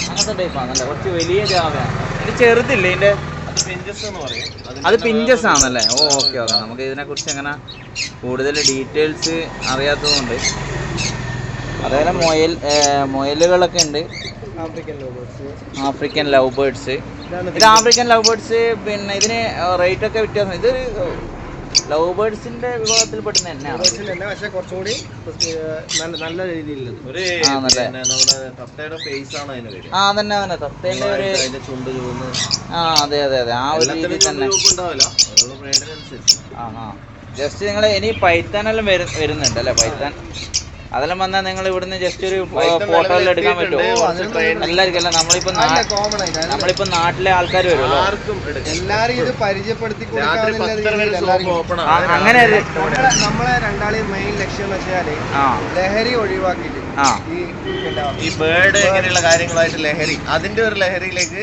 അങ്ങനത്തെ ടൈപ്പാണല്ലേ കുറച്ച് വലിയ ജാവയാണ്. ഇത് ചെറുതില്ലേ ഇതിന്റെ അത് പിഞ്ചസ് ആണല്ലേ? ഓ ഓക്കെ ഓക്കെ നമുക്ക് ഇതിനെക്കുറിച്ച് അങ്ങനെ കൂടുതൽ ഡീറ്റെയിൽസ് അറിയാത്തതുകൊണ്ട്. അതേപോലെ മൊയൽ മൊയലുകളൊക്കെ ഉണ്ട്. ആഫ്രിക്കൻ ലവ് ബേർഡ്സ് ഇത് ആഫ്രിക്കൻ ലവ് ബേർഡ്സ് പിന്നെ ഇതിന് റേറ്റ് ഒക്കെ വ്യത്യാസം. ഇതൊരു ലവ് ബേർഡ്സിന്റെ വിഭാഗത്തിൽ പെടുന്ന തന്നെയാണ് തന്നെ പക്ഷെ കുറച്ചുകൂടി നല്ല നല്ല രീതിയിലുള്ളത്. ഒരു ആണല്ലേ? പിന്നെ നമ്മുടെ തത്തയുടെ ഫേസ് ആണ് അതിന് വരിക ആ തന്നെ തന്നെ തത്തേന്റെ ഒരു അതിന്റെ ചുണ്ട് ചുവന്ന്. ആ അതെ അതെ അതെ. ആ ഒരു എല്ലാത്തിനും രീതി തന്നെ. ഉണ്ടാവില്ല ഓരോ ബ്രീഡിനനുസരിച്ച് ആ ആ ജസ്റ്റ് നിങ്ങൾ ഇനി പൈത്താനെല്ലാം എല്ലാം വരുന്നുണ്ട് അല്ലേ? പൈത്താൻ അതെല്ലാം വന്നാൽ നിങ്ങൾ ഇവിടുന്ന് ജസ്റ്റ് ഒരു ഫോട്ടോ എടുക്കാൻ പറ്റും പറ്റുമോ? എല്ലാവർക്കും അല്ല നമ്മളിപ്പോ നമ്മളിപ്പോ നാട്ടിലെ ആൾക്കാർ വരും എല്ലാരും ഇത് പരിചയപ്പെടുത്തി അങ്ങനെ നമ്മളെ രണ്ടാളെയും മെയിൻ ലക്ഷ്യം വെച്ചാൽ ലഹരി ഒഴിവാക്കിയിട്ട് ഈ ബേർഡ് എങ്ങനെയുള്ള കാര്യങ്ങളായിട്ട് ലഹരി അതിന്റെ ഒരു ലഹരിയിലേക്ക്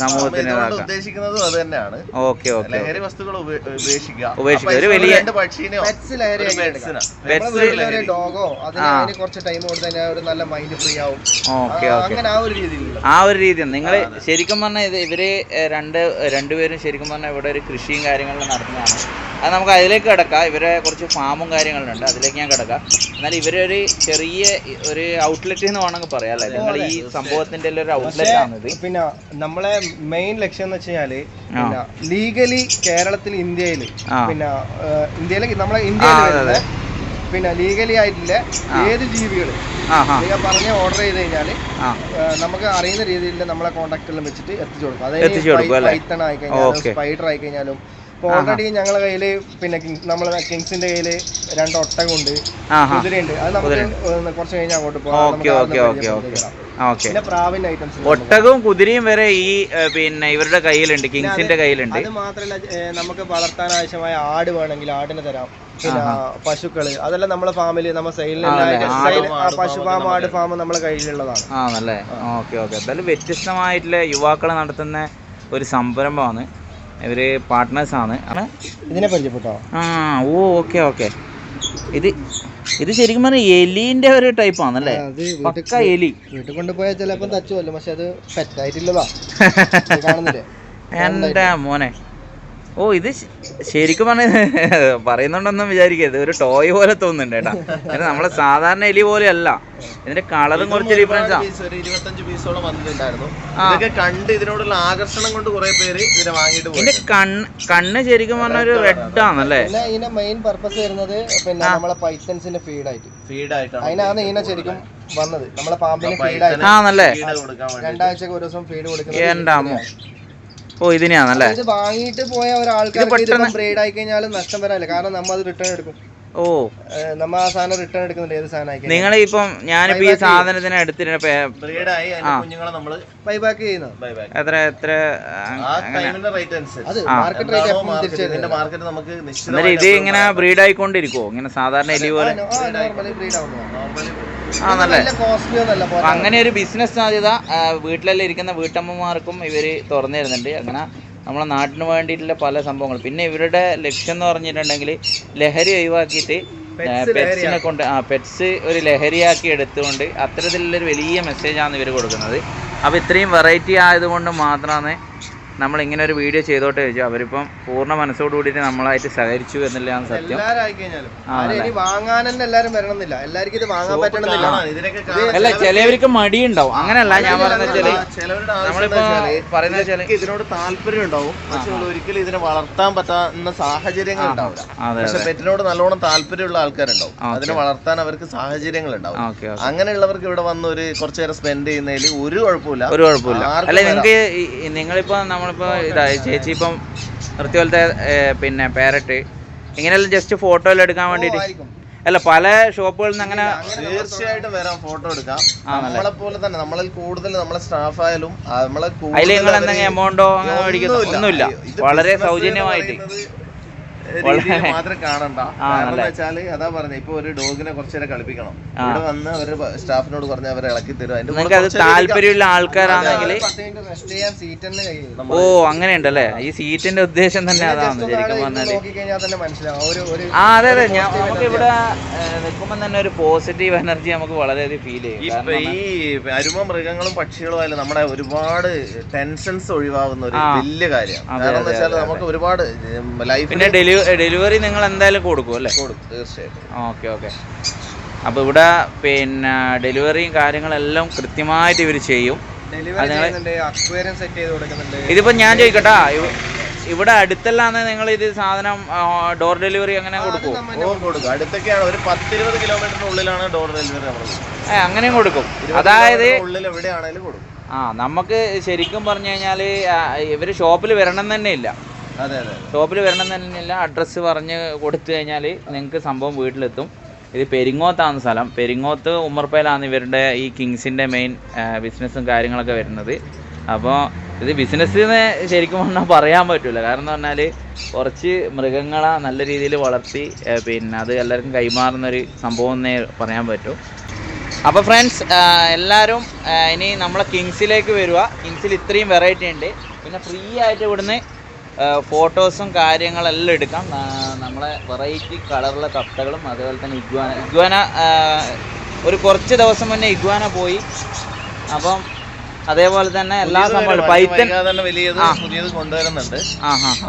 സമൂഹത്തിന് ഉദ്ദേശിക്കുന്നതും അത് തന്നെയാണ്. ഓക്കെ ഓക്കെ ലഹരി വസ്തുക്കൾ ഉപേക്ഷിക്കുക. ഉപേക്ഷിക്കുക. ഒരു വലിയ- പെറ്റ്സ് ലഹരി ഒരു. ഡോഗോ അതിന്. കുറച്ച് ടൈം ഒരു നല്ല മൈൻഡ് ഫ്രീ ആവും. ആ, അങ്ങനെ ആ ഒരു ആ ഒരു രീതി നിങ്ങൾ ശരിക്കും പറഞ്ഞാൽ ഇത് ഇവർ രണ്ട് രണ്ടുപേരും ശരിക്കും പറഞ്ഞാൽ ഇവിടെ ഒരു കൃഷിയും കാര്യങ്ങളും നടത്തുന്നതാണ്. അത് നമുക്ക് അതിലേക്ക് കിടക്കാം. ഇവരെ കുറച്ച് ഫാമും കാര്യങ്ങളുണ്ട് അതിലേക്ക് ഞാൻ കിടക്കാം. എന്നാൽ ഇവരൊരു ചെറിയ ഒരു ഔട്ട്ലെറ്റ് എന്ന് വേണമെങ്കിൽ പറയാം അല്ലേ? നിങ്ങൾ ഈ സംഭവത്തിന്റെ ഒരു ഔട്ട്ലെറ്റ് ആണിത്. പിന്നെ നമ്മളെ മെയിൻ ലക്ഷ്യം എന്ന് വെച്ചാൽ കഴിഞ്ഞാൽ ലീഗലി കേരളത്തിൽ ഇന്ത്യയിൽ പിന്നെ ഇന്ത്യയിൽ നമ്മളെ ഇന്ത്യയിൽ പിന്നെ ലീഗലി ആയിട്ടില്ല. ഏത് ജീവികൾ നിങ്ങൾ പറഞ്ഞ ഓർഡർ ചെയ്ത് കഴിഞ്ഞാൽ നമുക്ക് അറിയുന്ന രീതിയിൽ നമ്മളെ എല്ലാം വെച്ചിട്ട് എത്തിച്ചു കൊടുക്കും. അതായത് പൈത്തൺ ആയി കഴിഞ്ഞാലും. സ്പൈഡർ ആയി കഴിഞ്ഞാലും. ഇപ്പോൾ ഓൾറെഡി ഞങ്ങളെ കയ്യിൽ പിന്നെ നമ്മളെ കിങ്സിന്റെ കയ്യിൽ രണ്ട് ഒട്ടകമുണ്ട്. കുതിരയുണ്ട്. അത് നമുക്ക് കുറച്ച് കഴിഞ്ഞാൽ അങ്ങോട്ട് പോകാം. പിന്നെ പ്രാവിന്റെ ഐറ്റംസ് ഒട്ടകവും കുതിരയും വരെ ഈ പിന്നെ ഇവരുടെ കയ്യിലുണ്ട്. കിങ്സിന്റെ കയ്യിലുണ്ട്. അത് മാത്രല്ല നമുക്ക് വളർത്താൻ ആവശ്യമായ ആട് വേണമെങ്കിൽ ആടിനെ തരാം. പിന്നെ പശുക്കൾ അതെല്ലാം നമ്മളെ ഫാമിൽ നമ്മുടെ സൈഡിൽ? പശു ഫാം ആട് ഫാം നമ്മളെ കയ്യിലുള്ളതാണ്. ആണല്ലേ? Okay okay. എന്തായാലും വ്യത്യസ്തമായിട്ടുള്ള യുവാക്കൾ നടത്തുന്ന ഒരു സംരംഭമാണ്. ഇവർ പാർട്ട്നേഴ്സ് ആണ്. ഇതിനെ പരിചയപ്പെട്ടോ? ആ ഓ ഓക്കെ ഓക്കെ. ഇത് ഇത് ശരിക്കും പറഞ്ഞാൽ എലിന്റെ ഒരു ടൈപ്പ് ആണല്ലേ? പക്ക എലി. വീട്ടിൽ കൊണ്ടുപോയാൽ ചിലപ്പോൾ തച്ചു പക്ഷെ അത് പെറ്റായിട്ടില്ലതാ എന്റെ കാണുന്നില്ലേ? മോനെ. ഓ ഇത് ശരിക്കും പറഞ്ഞ പറയുന്നുണ്ടെന്നും വിചാരിക്കരുത്. ഒരു ടോയ് പോലെ തോന്നുന്നുണ്ട് കേട്ടാ. ഇത് നമ്മളെ സാധാരണ എലി പോലെ അല്ല ഇതിന്റെ കളറും കുറച്ച് ഡിഫറൻസ് കണ്ട് ഇതിനോടുള്ള ആകർഷണം കൊണ്ട് കുറെ പേര് ഇതിനെ വാങ്ങിയിട്ട് ഇതിന്റെ കണ്ണ് കണ്ണ് ശരിക്കും പറഞ്ഞ ഒരു റെഡ് ആണല്ലേ? ഇതിന്റെ മെയിൻ പർപ്പസ് വരുന്നത് പിന്നെ നമ്മളെ പൈത്തൻസിന്റെ ഫീഡായിട്ട് ഫീഡായിട്ടാണ് അതിനാണ് ഈന ശരിക്കും വന്നത്. നമ്മളെ പാമ്പിന് ഫീഡ് കൊടുക്കാൻ വേണ്ടി രണ്ടാഴ്ചക്ക് ഒരു ദിവസം ഫീഡ് കൊടുക്കുന്നത് ഓ ഇതിനാണല്ലേ ഇത് വാങ്ങിയിട്ട് പോയ ഒരാൾക്കാർക്ക് ബ്രേഡ് ബ്രീഡ് ആയി കഴിഞ്ഞാലും നഷ്ടം വരാനില്ല. കാരണം നമ്മൾ അത് റിട്ടേൺ എടുക്കും. ഓ. നമ്മ ആ സാധനം റിട്ടേൺ എടുക്കുന്നുണ്ട് ഏത് സാധനം ആയി നിങ്ങൾ ഇപ്പം ഞാനിപ്പോ ഈ സാധനത്തിന് എടുത്തിട്ട് ബ്രീഡായി അതിന്റെ കുഞ്ഞുങ്ങളെ നമ്മൾ ബൈബാക്ക് ചെയ്യുന്നത് ബാക്ക് എത്ര എത്ര ആ ടൈമിന്റെ റേറ്റ് അനുസരിച്ച്. അത് മാർക്കറ്റ് നമുക്ക് ഇത് ഇങ്ങനെ ബ്രീഡ് ആയിക്കൊണ്ടിരിക്കുവോ? ഇങ്ങനെ സാധാരണ എലി പോലെ? അങ്ങനെ ഒരു ബിസിനസ് സാധ്യത വീട്ടിലെല്ലാം ഇരിക്കുന്ന വീട്ടമ്മമാർക്കും ഇവർ തുറന്നു തരുന്നുണ്ട്. അങ്ങനെ നമ്മളെ നാട്ടിന് വേണ്ടിയിട്ടുള്ള പല സംഭവങ്ങൾ പിന്നെ ഇവരുടെ ലക്ഷ്യം എന്ന് പറഞ്ഞിട്ടുണ്ടെങ്കിൽ ലഹരി ഒഴിവാക്കിയിട്ട് പെറ്റ്സിനെ കൊണ്ട് ആ പെറ്റ്സ് ഒരു ലഹരിയാക്കി എടുത്തുകൊണ്ട് അത്തരത്തിലുള്ളൊരു വലിയ മെസ്സേജാണ് ഇവർ കൊടുക്കുന്നത്. അപ്പോൾ ഇത്രയും വെറൈറ്റി ആയതുകൊണ്ട് മാത്രമാണ് നമ്മൾ ഇങ്ങനെ ഒരു വീഡിയോ ചെയ്തോട്ടെ ചോദിച്ചു. അവരിപ്പം പൂർണ മനസ്സോട് കൂടിയിട്ട് നമ്മളായിട്ട് സഹകരിച്ചു എന്നുള്ളതാണ് സത്യം. അല്ല ചിലവർക്ക് മടിയുണ്ടാവും. അങ്ങനല്ല ഞാൻ പറഞ്ഞ വെച്ചാൽ നമ്മളിപ്പോ പറയുന്ന വെച്ചാൽ ഇതിനോട് താല്പര്യം ഉണ്ടാവും. പക്ഷെ ഒരിക്കലും ഇതിനെ വളർത്താൻ പറ്റാവുന്ന സാഹചര്യങ്ങൾ ഉണ്ടാവില്ല. പക്ഷെ പെറ്റിനോട് നല്ലോണം താല്പര്യമുള്ള ആൾക്കാരുണ്ടാവും. അതിനെ വളർത്താൻ അവർക്ക് സാഹചര്യങ്ങൾ ഉണ്ടാവും. അങ്ങനെയുള്ളവർക്ക് ഇവിടെ വന്ന് ഒരു കുറച്ചു നേരം സ്പെൻഡ് ചെയ്യുന്നതിൽ ഒരു കുഴപ്പമില്ല. ഒരു കുഴപ്പമില്ല. നിങ്ങൾ അല്ല നിങ്ങൾക്ക് നിങ്ങളിപ്പോ നമ്മളിപ്പോ ഇതായി. ചേച്ചി ഇപ്പം നിർത്തി പോലത്തെ പിന്നെ പാരറ്റ് ഇങ്ങനെയെല്ലാം ജസ്റ്റ് ഫോട്ടോ എല്ലാം എടുക്കാൻ വേണ്ടിയിട്ട് അല്ല പല ഷോപ്പുകളിൽ നിന്ന് അങ്ങനെ തീർച്ചയായിട്ടും വരാം ഫോട്ടോ എടുക്കാം. നമ്മളെ പോലെ തന്നെ നമ്മളിൽ കൂടുതൽ നമ്മളെ സ്റ്റാഫ് ആയാലും നമ്മളെ എന്തെങ്കിലും എമൗണ്ടോ ഒന്നുമില്ല. വളരെ സൗജന്യമായിട്ട്. രീതിയിൽ മാത്രം കാണണ്ട. കാരണം വെച്ചാൽ അതാ പറഞ്ഞ ഇപ്പൊ ഒരു ഡോഗിനെ കുറച്ചേരെ നേരം കളിപ്പിക്കണം. ഇവിടെ വന്ന് അവർ സ്റ്റാഫിനോട് പറഞ്ഞ അവരെ ഇളക്കി തരും. അതിന്റെ താല്പര്യമുള്ള ആൾക്കാരാണെങ്കിൽ റെസ്റ്റ് ചെയ്യാൻ സീറ്റ് തന്നെ ഓ ഓ അങ്ങനെയുണ്ടല്ലേ? ഈ സീറ്റിന്റെ ഉദ്ദേശം തന്നെ അതാണ് ശരിക്കും പറഞ്ഞാൽ. ഒരു ഒരു ആ അതെ അതെ. ഞാൻ നമുക്ക് ഇവിടെ നിൽക്കുമ്പോൾ തന്നെ ഒരു പോസിറ്റീവ് എനർജി നമുക്ക് വളരെയധികം ഫീൽ ചെയ്യും. ഈ അരുമ മൃഗങ്ങളും പക്ഷികളും ആയാലും നമ്മുടെ ഒരുപാട് ടെൻഷൻസ് ഒഴിവാകുന്ന ഒരു വലിയ കാര്യമാണ്. കാരണം എന്താ വെച്ചാൽ നമുക്ക് ഒരുപാട് ലൈഫ് പിന്നെ ഡെലിവറി ഡെലിവറി നിങ്ങൾ എന്തായാലും കൊടുക്കും അല്ലേ? കൊടുക്കും തീർച്ചയായിട്ടും. Okay okay. അപ്പോൾ ഇവിടെ പിന്നെ ഡെലിവറിയും കാര്യങ്ങളെല്ലാം കൃത്യമായിട്ട് ഇവർ ചെയ്യും. ഇതിപ്പോൾ ഞാൻ ചോദിക്കട്ടാ ഇവിടെ അടുത്തല്ലാന്ന് നിങ്ങൾ ഇത് സാധനം ഡോർ ഡെലിവറി അങ്ങനെ കൊടുക്കും. അടുത്തൊക്കെയാണ് ഒരു പത്തിരുപത് കിലോമീറ്ററിനുള്ളിലാണ് ഡോർ ഡെലിവറി ഏ അങ്ങനെയും കൊടുക്കും. അതായത് ഉള്ളിൽ എവിടെയാണെങ്കിലും കൊടുക്കും. ആ നമുക്ക് ശരിക്കും പറഞ്ഞു കഴിഞ്ഞാൽ ഇവർ ഷോപ്പിൽ വരണം തന്നെ ഇല്ല. ഷോപ്പിൽ വരണം എന്നല്ല അഡ്രസ്സ് പറഞ്ഞ് കൊടുത്തു കഴിഞ്ഞാൽ നിങ്ങൾക്ക് സംഭവം വീട്ടിലെത്തും. ഇത് പെരിങ്ങോത്താണ് സ്ഥലം. പെരിങ്ങോത്ത് ഉമ്മർപ്പയിലാണ് ഇവരുടെ ഈ കിങ്സിന്റെ മെയിൻ ബിസിനസ്സും കാര്യങ്ങളൊക്കെ വരുന്നത്. അപ്പോൾ ഇത് ബിസിനസ്സിന് ശരിക്കും പറഞ്ഞാൽ പറയാൻ പറ്റില്ല കാരണം എന്ന് പറഞ്ഞാൽ കുറച്ച് മൃഗങ്ങളെ നല്ല രീതിയിൽ വളർത്തി പിന്നെ അത് എല്ലാവർക്കും കൈമാറുന്നൊരു സംഭവം എന്നേ പറയാൻ പറ്റൂ. അപ്പോൾ ഫ്രണ്ട്സ് എല്ലാവരും ഇനി നമ്മളെ കിങ്സിലേക്ക് വരിക കിങ്സിൽ ഇത്രയും വെറൈറ്റി ഉണ്ട്. പിന്നെ ഫ്രീ ആയിട്ട് ഇവിടുന്ന് ഫോട്ടോസും കാര്യങ്ങളെല്ലാം എടുക്കാം. നമ്മളെ വെറൈറ്റി കളറുള്ള തത്തകളും അതുപോലെ തന്നെ ഇഗ്വാന. ഇഗ്വാന ഒരു കുറച്ച് ദിവസം മുന്നേ ഇഗ്വാന പോയി. അപ്പം അതേപോലെ തന്നെ എല്ലാ സംഭവം പൈത്തൻ വലിയത് കൊണ്ടുവരുന്നുണ്ട്.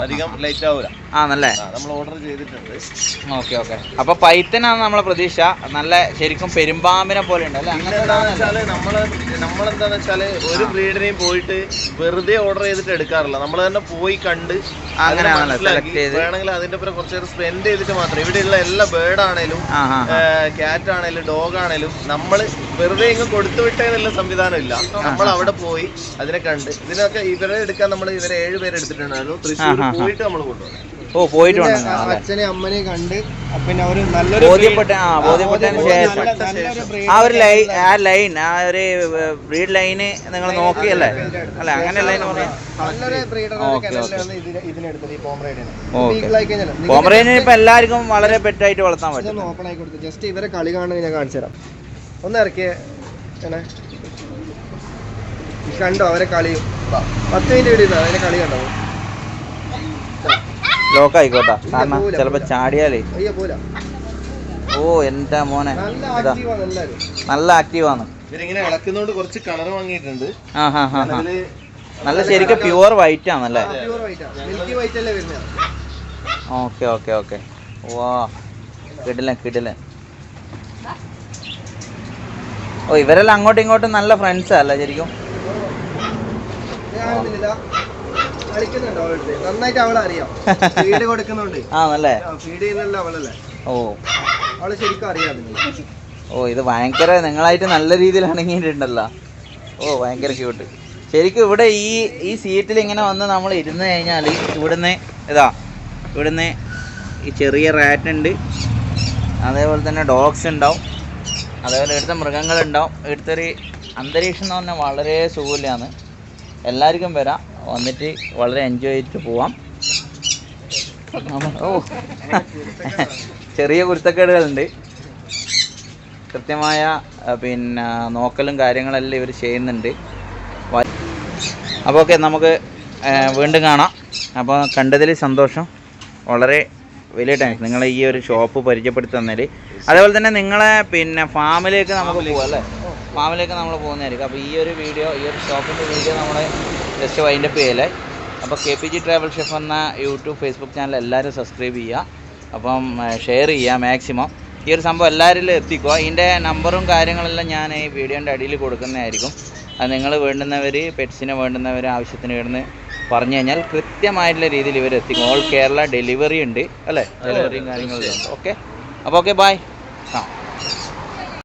അധികം ലേറ്റ് ആവൂല. ആണല്ലേ? നമ്മൾ ഓർഡർ ചെയ്തിട്ടുണ്ട്. Okay okay. അപ്പോൾ പൈത്തനാണ് നമ്മളെ പ്രതീക്ഷ നല്ല ശരിക്കും പെരുമ്പാമ്പിനെ പോലെ ഉണ്ട് അല്ലേ? നമ്മൾ നമ്മളെന്താന്ന് വെച്ചാൽ ഒരു ബ്രീഡിനെയും പോയിട്ട് വെറുതെ ഓർഡർ ചെയ്തിട്ട് എടുക്കാറില്ല. നമ്മൾ തന്നെ പോയി കണ്ട് അങ്ങനെ വേണമെങ്കിൽ അതിന്റെ പുറം കുറച്ച് നേരം സ്പെൻഡ് ചെയ്തിട്ട് മാത്രം. ഇവിടെയുള്ള എല്ലാ ബേർഡ് ആണേലും കാറ്റ് ആണെങ്കിലും ക്യാറ്റ് ആണേലും ഡോഗ് ആണേലും നമ്മൾ വെറുതെ ഇങ്ങ് കൊടുത്തുവിട്ടേന്നുള്ള സംവിധാനം ഇല്ല നമ്മൾ അവിടെ പോയി അതിനെ കണ്ട്. ഇതിനൊക്കെ ഇവരെ എടുക്കാൻ നമ്മൾ ഇവരെ ഏഴ് പേരെടുത്തിട്ടുണ്ടായിരുന്നു തൃശ്ശൂർ പോയിട്ട് നമ്മൾ കൊണ്ടുപോകും ഓ പോയിട്ടുണ്ട് അച്ഛനെ അമ്മനെയും കണ്ട് പിന്നെ ഒരു നല്ലൊരു ബോധ്യപ്പെട്ട ആ ബോധ്യപ്പെട്ടതിന് ശേഷം. ആ ഒരു ലൈൻ ആ ലൈൻ ആ ഒരു ബ്രീഡ് ലൈന് നിങ്ങൾ നോക്കിയല്ലേ അല്ല? അങ്ങനെ ലൈൻ പറയാം നല്ലൊരു ബ്രീഡർ ഓക്കെ, കനലിലാണ് ഇതിനെ ഇതിനെടുത്തത് ഈ പോമറേഡിനെ ഓക്കെ. വീക്കിലായി കഴിഞ്ഞാൽ കോമറേന് ഇപ്പൊ എല്ലാവർക്കും വളരെ പെറ്റായിട്ട് വളർത്താൻ പറ്റും. ജസ്റ്റ് ഇവരെ കളി കാണുന്നത് ഞാൻ കാണിച്ചു തരാം. ഒന്ന് ഇറക്കിയേ. കണ്ടോ അവരെ കളിയും? പത്ത് മിനിറ്റ് വീഡിയോ അതിന്റെ കളി കണ്ടോ? ലോക്ക് ആയിക്കോട്ടെ കാരണം ചിലപ്പോൾ ചാടിയാലേ. ഓ എന്റെ മോനെ? നല്ല ആക്റ്റീവാണ് ഇവരിങ്ങനെ ഇളക്കുന്നോണ്ട് കുറച്ച് കളർ വാങ്ങിയിട്ടുണ്ട്. ആ ഹാ ഹാ ഹാ നല്ല ശരിക്കും പ്യുവർ വൈറ്റ് ആണല്ലേ? Okay okay okay. വാ. കിടിലൻ കിടിലൻ. ഓ ഇവരെല്ലാം അങ്ങോട്ടും ഇങ്ങോട്ടും നല്ല ഫ്രണ്ട്സാ അല്ലേ ശരിക്കും? കളിക്കുന്നുണ്ട് നന്നായിട്ട് അവളെ അറിയാം ഫീഡ് കൊടുക്കുന്നുണ്ട്. ആണല്ലേ? ഫീഡ് ചെയ്യുന്നല്ല അവളല്ലേ? ഓ. അവളെ ശരിക്കും അറിയാം ഓ ഇത് ഭയങ്കര നിങ്ങളായിട്ട് നല്ല രീതിയിൽ ഇണങ്ങിയിട്ടുണ്ടല്ലോ ഓ ഭയങ്കര ക്യൂട്ട് ശരിക്കും ഇവിടെ ഈ ഈ സീറ്റിൽ ഇങ്ങനെ വന്ന് നമ്മൾ ഇരുന്ന് കഴിഞ്ഞാൽ ഇവിടുന്ന് ഇതാ ഇവിടുന്ന് ഈ ചെറിയ റാറ്റ് ഉണ്ട്. അതേപോലെ തന്നെ ഡോഗ്സ് ഉണ്ടാവും. അതേപോലെ ഇവിടുത്തെ മൃഗങ്ങളുണ്ടാവും. ഇവിടുത്തെ ഒരു അന്തരീക്ഷം എന്ന് പറഞ്ഞാൽ വളരെ സുഖമില്ലാന്ന്. എല്ലാവർക്കും വരാം. വന്നിട്ട് വളരെ എൻജോയ് ചെയ്തിട്ട് പോവാം. ഓ. ചെറിയ കുരുത്തക്കേടുകളുണ്ട്. കൃത്യമായ പിന്നെ നോക്കലും കാര്യങ്ങളെല്ലാം ഇവർ ചെയ്യുന്നുണ്ട്. അപ്പോൾ ഓക്കെ നമുക്ക് വീണ്ടും കാണാം. അപ്പോൾ കണ്ടതിൽ സന്തോഷം. വളരെ വലിയ താങ്ക്സ് നിങ്ങളെ ഈ ഒരു ഷോപ്പ് പരിചയപ്പെടുത്തി തന്നതിൽ. അതേപോലെ തന്നെ നിങ്ങളെ പിന്നെ ഫാമിലേക്ക് നമുക്ക് പോകാം അല്ലേ? ഫാമിലേക്ക് നമ്മൾ പോകുന്നതായിരിക്കും. അപ്പോൾ ഈ ഒരു വീഡിയോ ഈ ഒരു ഷോപ്പിന്റെ വീഡിയോ നമ്മൾ ജസ്റ്റ് വൈൻഡപ്പ് ചെയ്യലേ. അപ്പോൾ K P G travel chef എന്ന യൂട്യൂബ് ഫേസ്ബുക്ക് ചാനൽ എല്ലാവരും സബ്സ്ക്രൈബ് ചെയ്യുക അപ്പം ഷെയർ ചെയ്യുക മാക്സിമം ഈ ഒരു സംഭവം എല്ലാവരിലും എത്തിക്കുക ഇതിന്റെ നമ്പറും കാര്യങ്ങളെല്ലാം ഞാൻ ഈ വീഡിയോന്റെ അടിയിൽ കൊടുക്കുന്നതായിരിക്കും. അത് നിങ്ങൾ വേണ്ടുന്നവർ പെറ്റ്സിനെ വേണ്ടുന്നവർ ആവശ്യത്തിന് വേണ്ടുന്ന പറഞ്ഞു കഴിഞ്ഞാൽ കൃത്യമായിട്ടുള്ള രീതിയിൽ ഇവർ എത്തിക്കും. ഓൾ കേരള ഡെലിവറി ഉണ്ട്. അല്ലേ? ഡെലിവറിയും കാര്യങ്ങളും ഉണ്ട്. ഓക്കെ അപ്പോൾ ഓക്കെ ബായ് ആ.